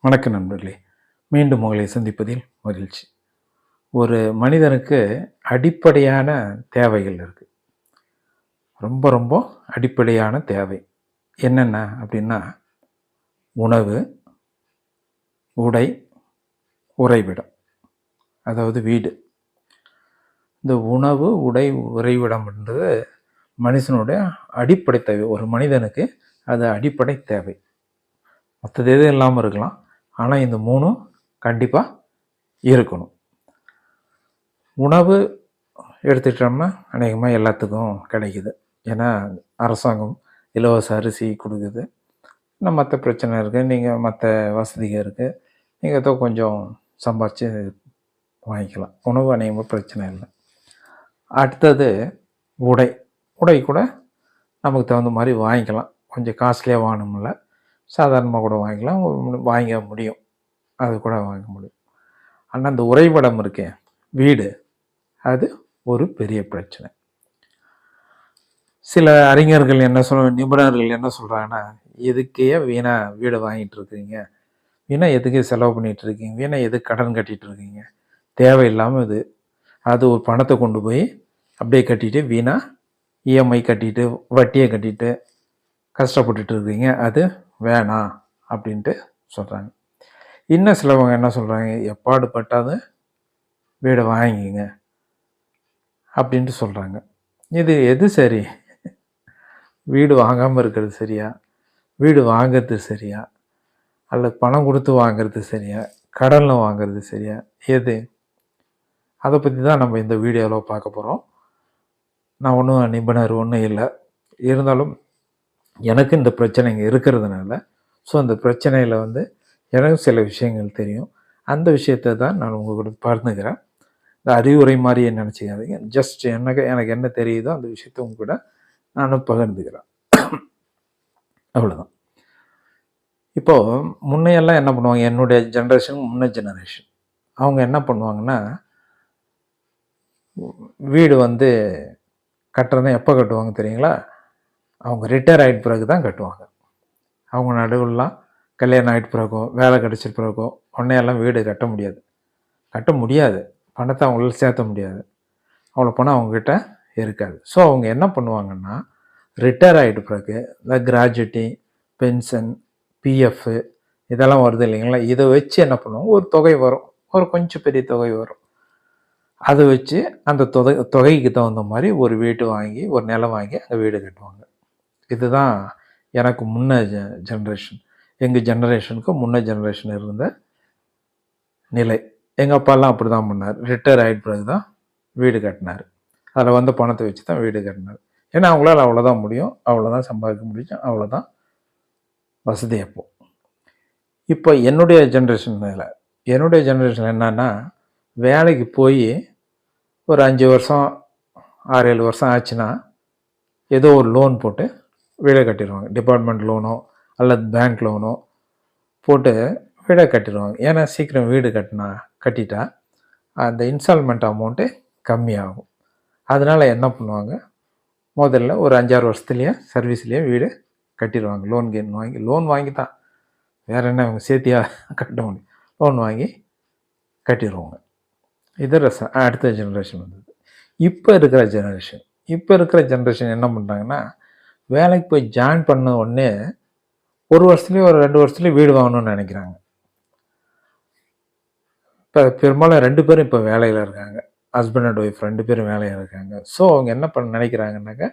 வணக்கம் நண்பர்களே. மீண்டும் உங்களை சந்திப்பதில் மகிழ்ச்சி. ஒரு மனிதனுக்கு அடிப்படையான தேவைகள் இருக்குது ரொம்ப ரொம்ப அடிப்படையான தேவை. என்னென்ன அப்படின்னா உணவு உடை உறைவிடம். அதாவது வீடு. இந்த உணவு உடை உறைவிடம்ன்றது மனுஷனுடைய அடிப்படை தேவை. ஒரு மனிதனுக்கு அது அடிப்படை தேவை. மற்றது எதுவும் இல்லாமல் இருக்கலாம். ஆனால் இந்த மூணும் கண்டிப்பாக இருக்கணும். உணவு எடுத்துக்கிட்டோம்னா அநேகமாக எல்லாத்துக்கும் கிடைக்குது. ஏன்னா அரசாங்கம் இலவச அரிசி கொடுக்குது. இன்னும் மற்ற பிரச்சனை இருக்குது நீங்கள் மற்ற வசதிகள் இருக்குது நீங்கள் ஏதோ கொஞ்சம் சம்பாரித்து வாங்கிக்கலாம். உணவு அநேகமாக பிரச்சனை இல்லை. அடுத்தது உடை. உடை கூட நமக்கு தகுந்த மாதிரி வாங்கிக்கலாம். கொஞ்சம் காஸ்ட்லியாக வாங்கணும்ல. சாதாரணமாக கூட வாங்கிக்கலாம். வாங்க முடியும். அது கூட வாங்க முடியும். ஆனால் அந்த உறைவிடம் இருக்கே வீடு அது ஒரு பெரிய பிரச்சனை. சில அறிஞர்கள் என்ன சொல்ல நிபுணர்கள் என்ன சொல்கிறாங்கன்னா எதுக்கே வீணா வீடு வாங்கிட்டு இருக்கிறீங்க வீணா எதுக்கு செலவு பண்ணிகிட்டு இருக்கீங்க? வீணா எதுக்கு கடன் கட்டிகிட்டு இருக்கீங்க? தேவையில்லாமல் இது அது ஒரு பணத்தை கொண்டு போய் அப்படியே கட்டிட்டு வீணா இஎம்ஐ கட்டிட்டு வட்டியை கட்டிட்டு கஷ்டப்பட்டுட்டு இருக்கீங்க. அது வேணாம் அப்படின்ட்டு சொல்கிறாங்க இன்னும் சிலவங்க என்ன சொல்கிறாங்க எப்பாடு பட்டாது வீடை வாங்கிங்க அப்படின்ட்டு சொல்கிறாங்க இது எது சரி? வீடு வாங்காமல் இருக்கிறது சரியா? வீடு வாங்கிறது சரியா? அல்லது பணம் கொடுத்து வாங்குறது சரியா? கடனில் வாங்குறது சரியா? எது? அதை பற்றி தான் நம்ம இந்த வீடியோவில் பார்க்க போகிறோம் நான் ஒன்றும் நிபுணர் ஒன்றும் இல்லை. இருந்தாலும் எனக்கு இந்த பிரச்சனைங்க இருக்கிறதுனால ஸோ அந்த பிரச்சனையில் வந்து எனக்கு சில விஷயங்கள் தெரியும். அந்த விஷயத்தை தான் நான் உங்கள் கூட பகிர்ந்துக்கிறேன். இந்த அறிவுரை மாதிரியே நினச்சிக்காதீங்க. ஜஸ்ட் எனக்கு எனக்கு என்ன தெரியுதோ அந்த விஷயத்த உங்க கூட நானும் பகிர்ந்துக்கிறேன். அவ்வளோதான் இப்போது முன்னையெல்லாம் என்ன பண்ணுவாங்க? என்னுடைய ஜென்ரேஷன் முன்ன ஜெனரேஷன் அவங்க என்ன பண்ணுவாங்கன்னா வீடு வந்து கட்டுறதை எப்போ கட்டுவாங்க தெரியுங்களா? அவங்க ரிட்டையர் ஆகிட்ட பிறகு தான் கட்டுவாங்க. அவங்க நடுவுலாம் கல்யாணம் ஆகிட்ட பிறகோ வேலை கிடைச்ச பிறகோ உடனேயெல்லாம் வீடு கட்ட முடியாது. கட்ட முடியாது. பணத்தை அவங்களால சேர்த்த முடியாது. அவ்வளோ பணம் அவங்கக்கிட்ட இருக்காது. ஸோ அவங்க என்ன பண்ணுவாங்கன்னா ரிட்டையர் ஆகிட்ட பிறகு இந்த கிராஜுவிட்டி பென்ஷன் பிஎஃப் இதெல்லாம் வருது இல்லைங்களா? இதை வச்சு என்ன பண்ணுவாங்க? ஒரு தொகை வரும். ஒரு கொஞ்சம் பெரிய தொகை வரும். அதை வச்சு அந்த தொகை தொகைக்கு தகுந்த மாதிரி ஒரு வீட்டு வாங்கி ஒரு நிலம் வாங்கி அங்கே வீடு கட்டுவாங்க. இதுதான் எனக்கு முன்ன ஜெ ஜென்ரேஷன் எங்கள் ஜென்ரேஷனுக்கும் முன்ன ஜென்ரேஷன் இருந்த நிலை. எங்கள் அப்பாலாம் அப்படி தான் பண்ணார். ரிட்டையர் ஆகிட்ட பிறகு தான் வீடு கட்டினார். அதில் வந்து பணத்தை வச்சு தான் வீடு கட்டினார். ஏன்னா அவங்களால அவ்வளோதான் முடியும். அவ்வளோதான் சம்பாதிக்க முடியும். அவ்வளோதான் வசதி அப்போ. இப்போ என்னுடைய ஜென்ரேஷனில் என்னுடைய ஜென்ரேஷன் என்னன்னா வேலைக்கு போய் ஒரு அஞ்சு வருஷம் ஆறு ஏழு வருஷம் ஆச்சுன்னா ஏதோ ஒரு லோன் போட்டு வீடை கட்டிடுவாங்க. டிபார்ட்மெண்ட் லோனோ அல்லது பேங்க் லோனோ போட்டு வீடை கட்டிடுவாங்க. ஏன்னா சீக்கிரம் வீடு கட்டினா கட்டிட்டா அந்த இன்ஸ்டால்மெண்ட் அமௌண்ட்டு கம்மியாகும். அதனால் என்ன பண்ணுவாங்க? முதல்ல ஒரு அஞ்சாறு வருஷத்துலேயே சர்வீஸ்லேயே வீடு கட்டிடுவாங்க. லோன் கேன் வாங்கி லோன் வாங்கி தான் வேறு என்ன அவங்க சேர்த்தியாக கட்ட முடியும். லோன் வாங்கி கட்டிடுவாங்க. இது ரசம் அடுத்த ஜென்ரேஷன் வந்தது. இப்போ இருக்கிற ஜெனரேஷன் இப்போ இருக்கிற ஜென்ரேஷன் என்ன பண்ணுறாங்கன்னா வேலைக்கு போய் ஜாயின் பண்ண உடனே ஒரு வருஷத்துலேயே ஒரு ரெண்டு வருஷத்துலேயே வீடு வாங்கணும்னு நினைக்கிறாங்க. இப்போ பெரும்பாலும் ரெண்டு பேரும் இப்போ வேலையில் இருக்காங்க. ஹஸ்பண்ட் அண்ட் ஒய்ஃப் ரெண்டு பேரும் வேலையில் இருக்காங்க. ஸோ அவங்க என்ன பண்ண நினைக்கிறாங்கன்னாக்க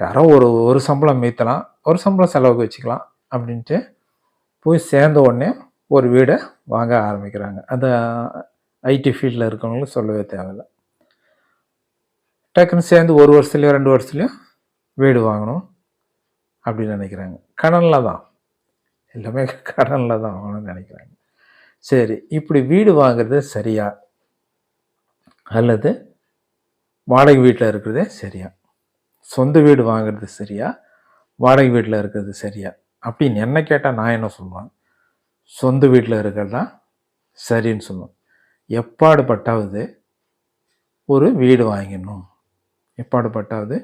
யாரோ ஒரு ஒரு சம்பளம் மீத்தலாம் ஒரு சம்பளம் செலவுக்கு வச்சுக்கலாம் அப்படின்ட்டு போய் சேர்ந்த உடனே ஒரு வீடை வாங்க ஆரம்பிக்கிறாங்க. அந்த ஐடி ஃபீல்டில் இருக்கவங்களும் சொல்லவே தேவையில்லை. டக்குன்னு சேர்ந்து ஒரு வருஷத்துலையோ ரெண்டு வருஷத்துலையோ வீடு வாங்கணும் அப்படின்னு நினைக்கிறாங்க. கடனில் தான். எல்லாமே கடனில் தான் வாங்கணும்னு நினைக்கிறாங்க. சரி இப்படி வீடு வாங்குறது சரியா? அல்லது வாடகை வீட்டில் இருக்கிறதே சரியா? சொந்த வீடு வாங்குறது சரியா? வாடகை வீட்டில் இருக்கிறது சரியா? அப்படின்னு என்ன கேட்டால் நான் என்ன சொல்லுவேன்? சொந்த வீட்டில் இருக்கிறது தான் சரின்னு சொல்லுவேன். எப்பாடுபட்டாவது ஒரு வீடு வாங்கிடணும். எப்பாடுபட்டாவது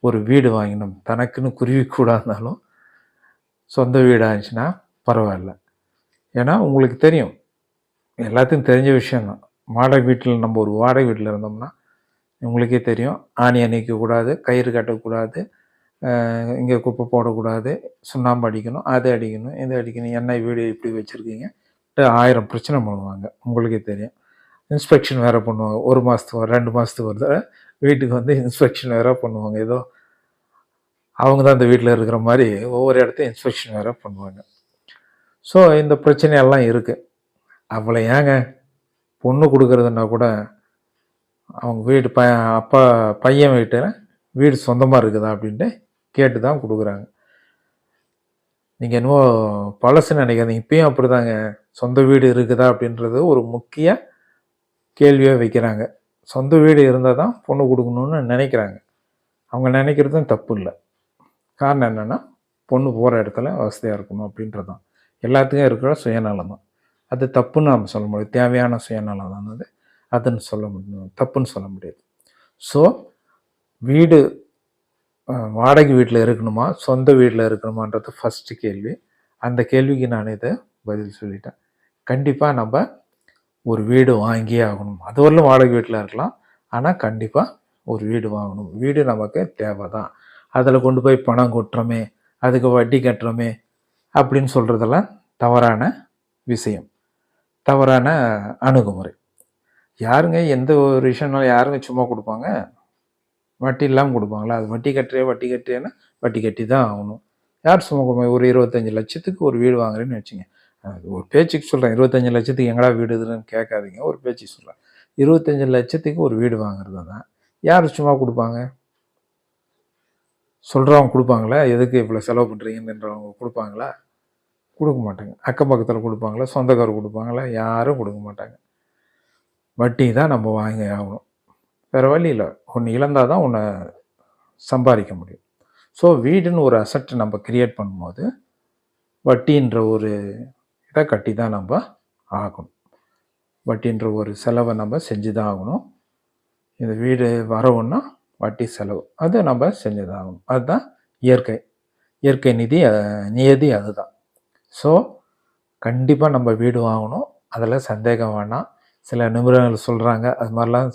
ஒரு வீடு வாங்கினோம். தனக்குன்னு குருவி கூட இருந்தாலும் சொந்த வீடாக இருந்துச்சுன்னா பரவாயில்ல. ஏன்னா உங்களுக்கு தெரியும். எல்லாத்துக்கும் தெரிஞ்ச விஷயந்தான் வாடகை வீட்டில் நம்ம ஒரு வாடகை வீட்டில் இருந்தோம்னா உங்களுக்கே தெரியும். ஆணி அணைக்கக்கூடாது கயிறு கட்டக்கூடாது இங்கே குப்பை போடக்கூடாது சுண்ணாம்பு அடிக்கணும் அதை அடிக்கணும் இதை அடிக்கணும் என்ன வீடு இப்படி வச்சுருக்கீங்க. ஆயிரம் பிரச்சனை பண்ணுவாங்க. உங்களுக்கே தெரியும். இன்ஸ்பெக்ஷன் வேறு பண்ணுவாங்க. ஒரு மாதத்துக்கு ரெண்டு மாதத்துக்கு ஒரு தடவை வீட்டுக்கு வந்து இன்ஸ்பெக்ஷன் வேறு பண்ணுவாங்க. ஏதோ அவங்க தான் இந்த வீட்டில் இருக்கிற மாதிரி ஒவ்வொரு இடத்தையும் இன்ஸ்பெக்ஷன் வேறு பண்ணுவாங்க. ஸோ இந்த பிரச்சனையெல்லாம் இருக்குது அவ்வளோ ஏங்க பொண்ணு கொடுக்குறதுன்னா கூட அவங்க வீடு ப அப்பா பையன் வீட்டு வீடு சொந்தமாக இருக்குதா அப்படின்ட்டு கேட்டு தான் கொடுக்குறாங்க. நீங்கள் என்னவோ பழசுன்னு நினைக்காதீங்க. இப்பயும் அப்படி தாங்க சொந்த வீடு இருக்குதா அப்படின்றது ஒரு முக்கிய கேள்வியாக வைக்கிறாங்க. சொந்த வீடு இருந்தால் தான் பொண்ணு கொடுக்கணுன்னு நினைக்கிறாங்க. அவங்க நினைக்கிறதும் தப்பு இல்லை. காரணம் என்னென்னா பொண்ணு போகிற இடத்துல வசதியாக இருக்கணும் அப்படின்றது தான் எல்லாத்துக்கும் இருக்கிற சுயநலம் தான் அது தப்புன்னு நம்ம சொல்ல முடியாது. தேவையான சுயநலம் தான் அது. அதுன்னு சொல்ல முடியும். தப்புன்னு சொல்ல முடியாது. ஸோ வீடு வாடகை வீட்டில் இருக்கணுமா? சொந்த வீட்டில் இருக்கணுமான்றது ஃபஸ்ட்டு கேள்வி. அந்த கேள்விக்கு நான் இதை பதில் சொல்லிட்டேன். கண்டிப்பாக நம்ம ஒரு வீடு வாங்கியே ஆகணும். அது வரலும் வாடகை வீட்டில் இருக்கலாம். ஆனால் கண்டிப்பாக ஒரு வீடு வாங்கணும். வீடு நமக்கு தேவை தான் அதில் கொண்டு போய் பணம் கொட்டுறோமே அதுக்கு வட்டி கட்டுறோமே அப்படின்னு சொல்கிறதெல்லாம் தவறான விஷயம். தவறான அணுகுமுறை. யாருங்க எந்த ஒரு விஷயம்னாலும் யாருங்க சும்மா கொடுப்பாங்க? வட்டி இல்லாமல் கொடுப்பாங்களா? அது வட்டி கட்டுறே வட்டி கட்டுறேன்னா வட்டி கட்டி தான் ஆகணும். யார் சும்மா கொடுப்பாங்க? ஒரு இருபத்தஞ்சி லட்சத்துக்கு ஒரு வீடு வாங்குறேன்னு வச்சுங்க. ஒரு பேச்சுக்கு சொல்கிறேன் இருபத்தஞ்சி லட்சத்துக்கு எங்கடா வீடு இதுன்னு கேட்காதீங்க. ஒரு பேச்சுக்கு சொல்கிறேன் இருபத்தஞ்சி லட்சத்துக்கு ஒரு வீடு வாங்குறது தான் யார் சும்மா கொடுப்பாங்க? சொல்கிறவங்க கொடுப்பாங்களா? எதுக்கு இவ்வளோ செலவு பண்ணுறீங்கன்றவங்க கொடுப்பாங்களா? கொடுக்க மாட்டாங்க. அக்கம் பக்கத்தில் கொடுப்பாங்களா? சொந்தக்காரர் கொடுப்பாங்களா? யாரும் கொடுக்க மாட்டாங்க. வட்டி தான் நம்ம வாங்கி ஆகணும். வேறு வழி இல்லை. ஒன்று இழந்தால் தான் ஒன்று சம்பாதிக்க முடியும். ஸோ வீடுன்னு ஒரு அசட்டை நம்ம கிரியேட் பண்ணும்போது வட்டின்ற ஒரு கட்டி தான் நம்ம ஆகணும். வட்டின்ற ஒரு செலவை நம்ம செஞ்சு தான் ஆகணும். இந்த வீடு வரவுன்னா வட்டி செலவு. அது நம்ம செஞ்சு தான் ஆகணும். அதுதான் இயற்கை. இயற்கை நிதி நியதி அதுதான். ஸோ கண்டிப்பாக நம்ம வீடு வாங்கணும். அதில் சந்தேகம் வேணாம். சில நிபுணர்கள் சொல்கிறாங்க அது மாதிரிலாம்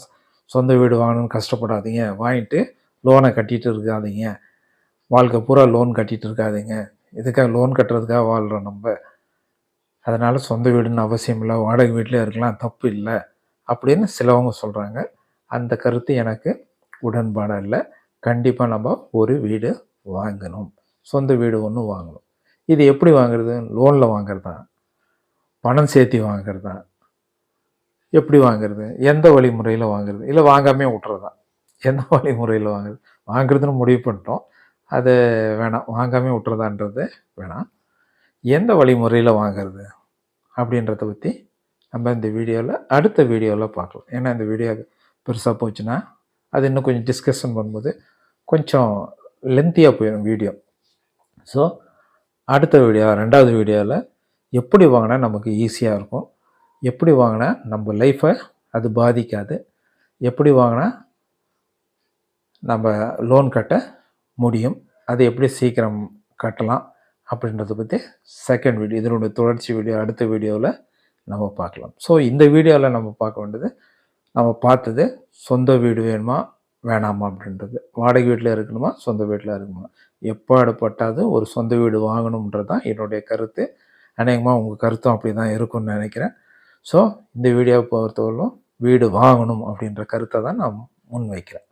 சொந்த வீடு வாங்கணும்னு கஷ்டப்படாதீங்க. வாங்கிட்டு லோனை கட்டிகிட்டு இருக்காதீங்க. வாழ்க்கை பூரா லோன் கட்டிகிட்டு இருக்காதீங்க. இதுக்காக லோன் கட்டுறதுக்காக வாழ்கிறோம் நம்ம. அதனால் சொந்த வீடுன்னு அவசியம் இல்லை வாடகை வீட்டிலே இருக்கலாம் தப்பு இல்லை அப்படின்னு சிலவங்க சொல்கிறாங்க அந்த கருத்து எனக்கு உடன்பாடு இல்லை. கண்டிப்பாக நம்ம ஒரு வீடு வாங்கணும். சொந்த வீடு ஒன்று வாங்கணும். இது எப்படி வாங்குறது? லோனில் வாங்குறது? தான் பணம் சேர்த்தி வாங்குறது? தான் எப்படி வாங்குறது? எந்த வழிமுறையில் வாங்குறது? இல்லை வாங்காமே விட்டுறதா? எந்த வழிமுறையில் வாங்குறது? வாங்குறதுன்னு முடிவு பண்ணிட்டோம். அது வேணாம். வாங்காமே விட்டுறதான்றது வேணாம். எந்த வழிமுறையில் வாங்கிறது அப்படின்றத பற்றி நம்ம இந்த வீடியோவில் அடுத்த வீடியோவில் பார்க்கலாம். ஏன்னா இந்த வீடியோ பெருசாக போச்சுன்னா அது இன்னும் கொஞ்சம் டிஸ்கஷன் பண்ணும்போது கொஞ்சம் லென்த்தியாக போயிடும் வீடியோ. ஸோ அடுத்த வீடியோ ரெண்டாவது வீடியோவில் எப்படி வாங்கினா நமக்கு ஈஸியாக இருக்கும் எப்படி வாங்கினா நம்ம லைஃப்பை அது பாதிக்காது எப்படி வாங்கினா நம்ம லோன் கட்ட முடியும் அது எப்படி சீக்கிரம் கட்டலாம் அப்படின்றத பற்றி செகண்ட் வீடியோ இதனுடைய தொடர்ச்சி வீடியோ அடுத்த வீடியோவில் நம்ம பார்க்கலாம். ஸோ இந்த வீடியோவில் நம்ம பார்க்க வேண்டியது நம்ம பார்த்தது சொந்த வீடு வேணுமா வேணாமா அப்படின்றது. வாடகை வீட்டில் இருக்கணுமா சொந்த வீட்டில் இருக்கணுமா? எப்பாடுபட்டாவது ஒரு சொந்த வீடு வாங்கணுன்றது தான் என்னுடைய கருத்து. அநேகமாக உங்கள் கருத்தும் அப்படி தான் இருக்கும்னு நினைக்கிறேன். ஸோ இந்த வீடியோவை பொறுத்தவரைக்கும் வீடு வாங்கணும் அப்படின்ற கருத்தை தான் நான் முன் வைக்கிறேன்.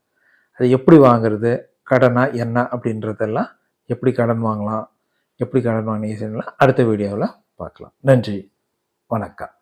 அது எப்படி வாங்குறது கடனா என்ன அப்படின்றதெல்லாம் எப்படி கடன் வாங்கலாம் எப்படி கடன் வாங்கினீங்கன்னா அடுத்த வீடியோவில் பார்க்கலாம். நன்றி. வணக்கம்.